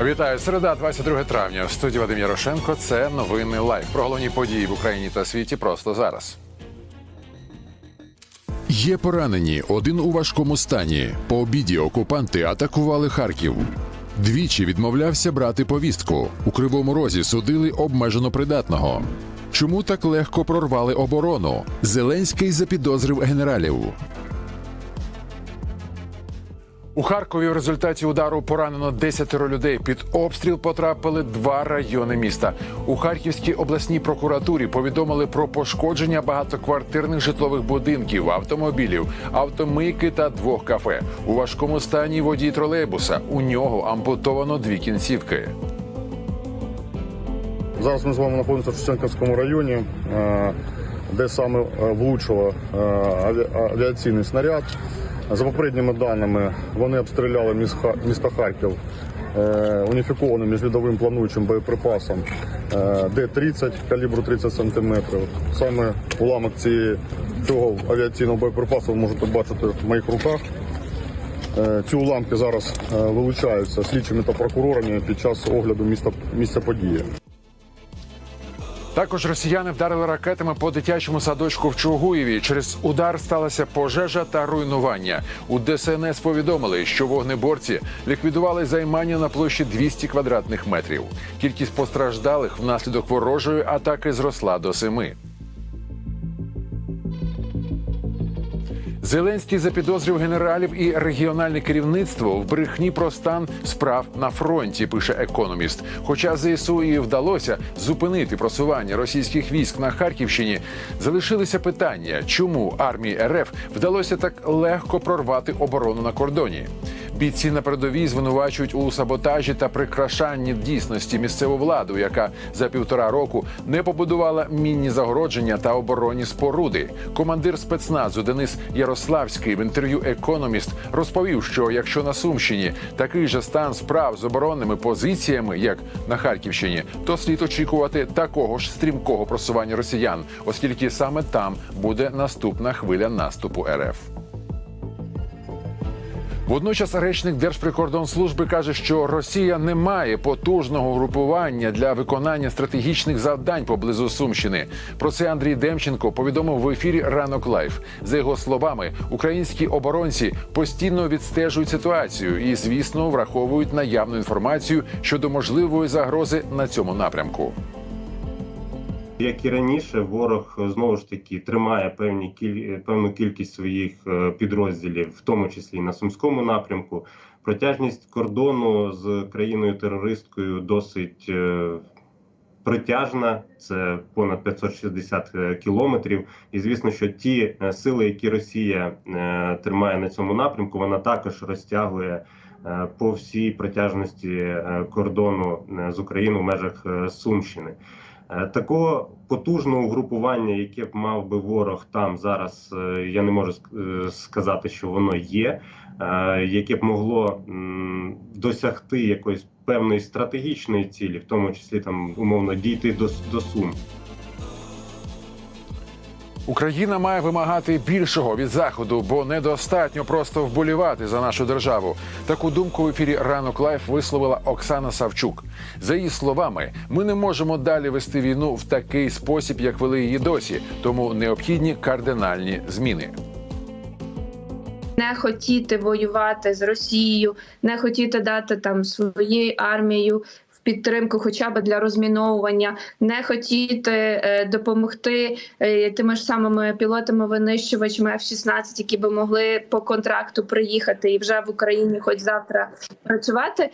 Вітаю, середа, 22 травня. В студії Вадим Ярошенко. Це новини лайв. Про головні події в Україні та світі просто зараз. Є поранені, один у важкому стані. По обіді окупанти атакували Харків. Двічі відмовлявся брати повістку. У кривому розі судили обмежено придатного. Чому так легко прорвали оборону? Зеленський запідозрив генералів. У Харкові в результаті удару поранено 10 людей. Під обстріл потрапили два райони міста. У Харківській обласній прокуратурі повідомили про пошкодження багатоквартирних житлових будинків, автомобілів, автомийки та двох кафе. У важкому стані водій тролейбуса. У нього ампутовано дві кінцівки. Зараз ми з вами знаходимося в Шевченківському районі, е, де саме е, влучило е, авіаційний снаряд. За попередніми даними, вони обстріляли місто Харків е, уніфікованим міжлідовим плануючим боєприпасом е, Д-30 калібру 30 см. Саме уламок цього авіаційного боєприпасу ви можете бачити в моїх руках. Е, Ці уламки зараз вилучаються слідчими та прокурорами під час огляду міста, місця події. Також росіяни вдарили ракетами по дитячому садочку в Чугуєві. Через удар сталася пожежа та руйнування. У ДСНС повідомили, що вогнеборці ліквідували займання на площі 200 квадратних метрів. Кількість постраждалих внаслідок ворожої атаки зросла до семи. Зеленський запідозрив генералів і регіональне керівництво в брехні про стан справ на фронті. Пише економіст. Хоча ЗСУ і вдалося зупинити просування російських військ на Харківщині, залишилися питання, чому армії РФ вдалося так легко прорвати оборону на кордоні. Бійці на передовій звинувачують у саботажі та прикрашанні дійсності місцеву владу, яка за півтора року не побудувала мінні загородження та оборонні споруди. Командир спецназу Денис Ярославський в інтерв'ю Економіст розповів, що якщо на Сумщині такий же стан справ з оборонними позиціями, як на Харківщині, то слід очікувати такого ж стрімкого просування росіян, оскільки саме там буде наступна хвиля наступу РФ. Водночас речник Держприкордонслужби каже, що Росія не має потужного групування для виконання стратегічних завдань поблизу Сумщини. Про це Андрій Демченко повідомив в ефірі Ранок Лайф. За його словами, українські оборонці постійно відстежують ситуацію і, звісно, враховують наявну інформацію щодо можливої загрози на цьому напрямку. Як і раніше, ворог е, знову ж таки тримає певні кіль... певну кількість своїх е, підрозділів, в тому числі на сумському напрямку. Протяжність кордону з країною терористкою досить е, протяжна. Це понад 560 е, кілометрів. І звісно, що ті е, сили, які Росія е, тримає на цьому напрямку, вона також розтягує. е, По всій протяжності е, кордону е, з Україною в межах е, Сумщини. Е, Такого потужного угрупування, яке б мав би ворог там зараз, е, я не можу е, сказати, що воно є, яке б могло досягти якоїсь певної стратегічної цілі, в тому числі там умовно дійти до, до Сум. Україна має вимагати більшого від заходу, бо недостатньо просто вболівати за нашу державу. Таку думку в ефірі ранок лайф висловила Оксана Савчук. За її словами, ми не можемо далі вести війну в такий спосіб, як вели її досі, тому необхідні кардинальні зміни. не хотіти воювати з Росією, не хотіти дати там своєю армією підтримку, хоча б для розміновування, не хотіти е, допомогти е, тими ж самими пілотами винищувачами F-16, які би могли по контракту приїхати і вже в Україні, хоч завтра працювати.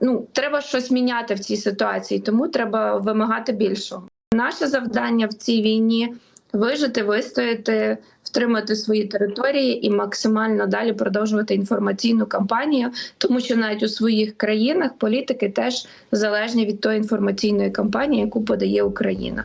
Ну треба щось міняти в цій ситуації, тому треба вимагати більшого. Наше завдання в цій війні вижити, вистояти, втримати свої території і максимально далі продовжувати інформаційну кампанію, тому що навіть у своїх країнах політики теж залежні від тої інформаційної кампанії, яку подає Україна.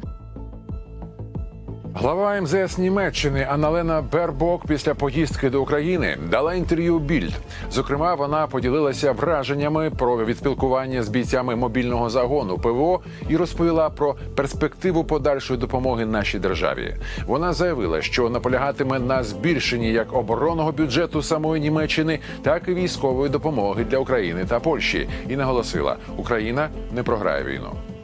Глава МЗС Німеччини Аналена Бербок після поїздки до України дала інтерв'ю Більд. Зокрема, вона поділилася враженнями про відспілкування з бійцями мобільного загону ПВО і розповіла про перспективу подальшої допомоги нашій державі. Вона заявила, що наполягатиме на збільшенні як оборонного бюджету самої Німеччини, так і військової допомоги для України та Польщі, і наголосила, Україна не програє війну.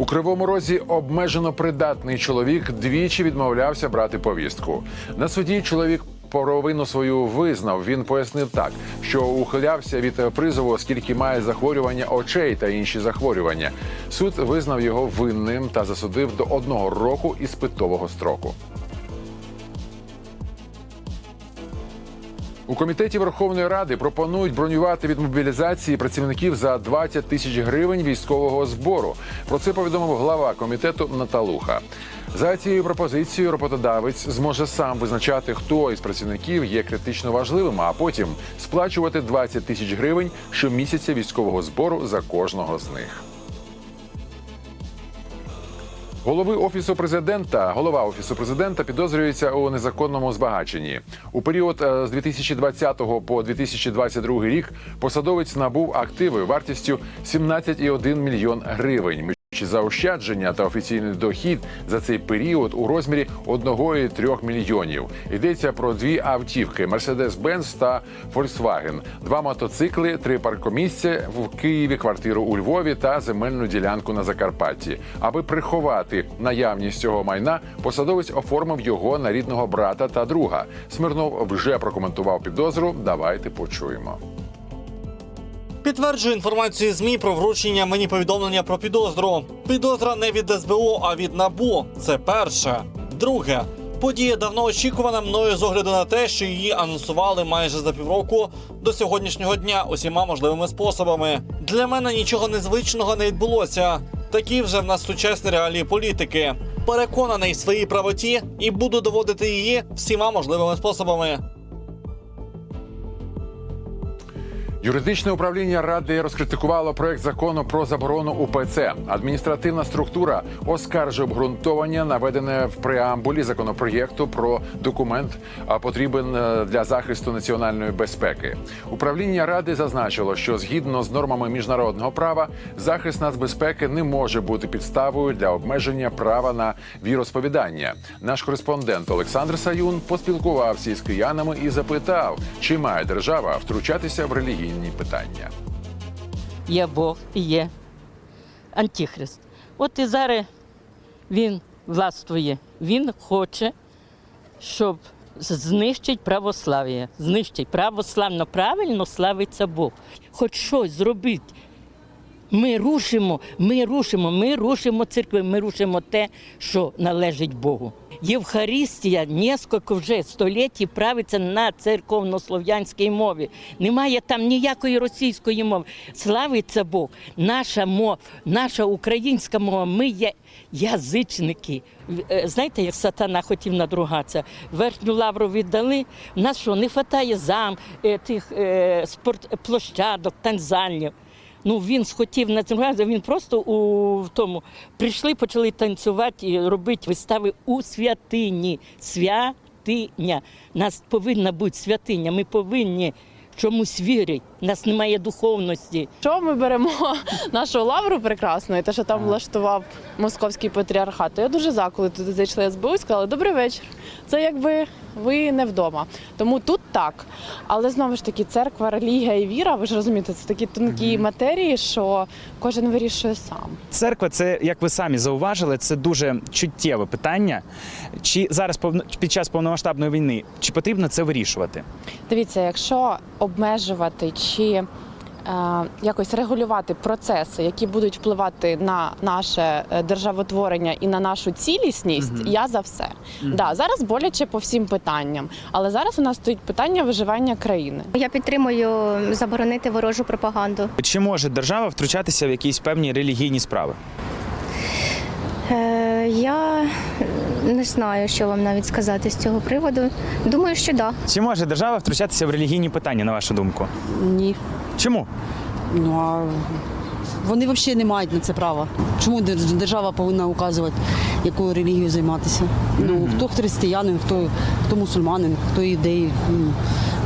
У кривому розі обмежено придатний чоловік двічі відмовлявся брати повістку. На суді чоловік провину свою визнав. Він пояснив так, що ухилявся від призову, оскільки має захворювання очей та інші захворювання. Суд визнав його винним та засудив до одного року іспитового строку. У комітеті Верховної Ради пропонують бронювати від мобілізації працівників за 20 тисяч гривень військового збору. Про це повідомив глава комітету Наталуха. За цією пропозицією роботодавець зможе сам визначати, хто із працівників є критично важливим, а потім сплачувати 20 тисяч гривень щомісяця військового збору за кожного з них. Голови офісу президента, голова офісу президента підозрюється у незаконному збагаченні. У період е, з 2020 по 2022 рік посадовець набув активи вартістю 17,1 мільйон гривень. Чи заощадження та офіційний дохід за цей період у розмірі 1,3 мільйонів. Йдеться про дві автівки: Mercedes-Benz та Volkswagen, два мотоцикли, три паркомісця в Києві, квартиру у Львові та земельну ділянку на Закарпатті. Аби приховати наявність цього майна, посадовець оформив його на рідного брата та друга. Смирнов вже прокоментував підозру. Давайте почуємо. Підтверджую інформацію ЗМІ про вручення мені повідомлення про підозру. Підозра не від СБУ, а від НАБУ. Це перше. Друге. Подія давно очікувана мною з огляду на те, що її анонсували майже за півроку до сьогоднішнього дня усіма можливими способами. Для мене нічого незвичного не відбулося. Такі вже в нас сучасні реалії політики. Переконаний в своїй правоті і буду доводити її всіма можливими способами. Юридичне управління ради розкритикувало проект закону про заборону УПЦ. Адміністративна структура оскаржує обґрунтовання, наведене в преамбулі законопроєкту про документ, потрібен е, для захисту національної безпеки. Управління ради зазначило, що згідно з нормами міжнародного права, захист нацбезпеки не може бути підставою для обмеження права на віросповідання. Наш кореспондент Олександр Саюн поспілкувався із киянами і запитав, чи має держава втручатися в релігійні питання. є Бог і є Антихрист. От і зараз він властвує. Він хоче, щоб знищить православ'я. Знищить православно правильно славиться Бог. Хоч щось зробить. Ми рушимо, ми рушимо, ми рушимо церкви, ми рушимо те, що належить Богу. Євхаристія несколько вже століть правиться на церковнослов'янській мові. Немає там ніякої російської мови. Славиться Бог. Наша мова, наша українська мова. Ми є язичники. Е, Знаєте, як сатана хотів надругатися? Верхню лавру віддали. У нас що, не вистачає зам, е, тих е, спорт, площадок, танцзальнів. Ну він схотів на цим разом, він просто у в тому прийшли, почали танцювати і робити вистави у святині. Святиня. Нас повинна бути святиня. Ми повинні чомусь вірити. У нас немає духовності. Що ми беремо нашу лавру прекрасну, і те, що там влаштував московський патріархат, то я дуже за, коли туди зайшли СБУ і сказали Добрий вечір. Це якби ви не вдома. Тому тут так. Але знову ж таки, церква, релігія і віра, ви ж розумієте, це такі тонкі матерії, що кожен вирішує сам. Церква, це як ви самі зауважили, це дуже чуттєве питання. Чи зараз повно- під час повномасштабної війни чи потрібно це вирішувати? Дивіться, якщо обмежувати чи е, якось регулювати процеси, які будуть впливати на наше е, державотворення і на нашу цілісність, я за все. Да, зараз боляче по всім питанням, але зараз у нас стоїть питання виживання країни. Я підтримую заборонити ворожу пропаганду. Чи може держава втручатися в якісь певні релігійні справи? Е, я не знаю, що вам навіть сказати з цього приводу. Думаю, що да. Чи може держава втручатися в релігійні питання, на вашу думку? Ні. Чому? Ну а вони взагалі не мають на це права. Чому держава повинна указувати, якою релігією займатися? Ну хто християнин, хто, хто мусульманин, хто ідеї.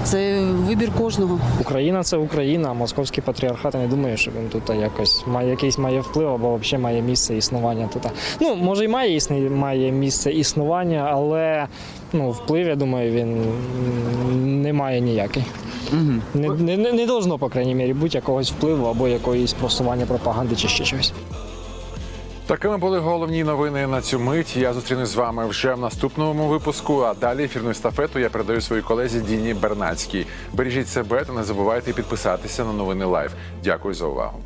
Це вибір кожного. Україна це Україна, а московський патріархат я не думаю, що він тут якось має якийсь має вплив або взагалі має місце існування тут. Ну, може, і має існі, має місце існування, але ну, вплив, я думаю, він не має ніякий. Не, не, не, не должно, по крайній мірі, бути якогось впливу або якоїсь просування пропаганди чи ще чогось. Такими були головні новини на цю мить. Я зустрінусь з вами вже в наступному випуску. А далі ефірну естафету я передаю своїй колезі Діні Бернацькій. Бережіть себе та не забувайте підписатися на новини Лайв. Дякую за увагу.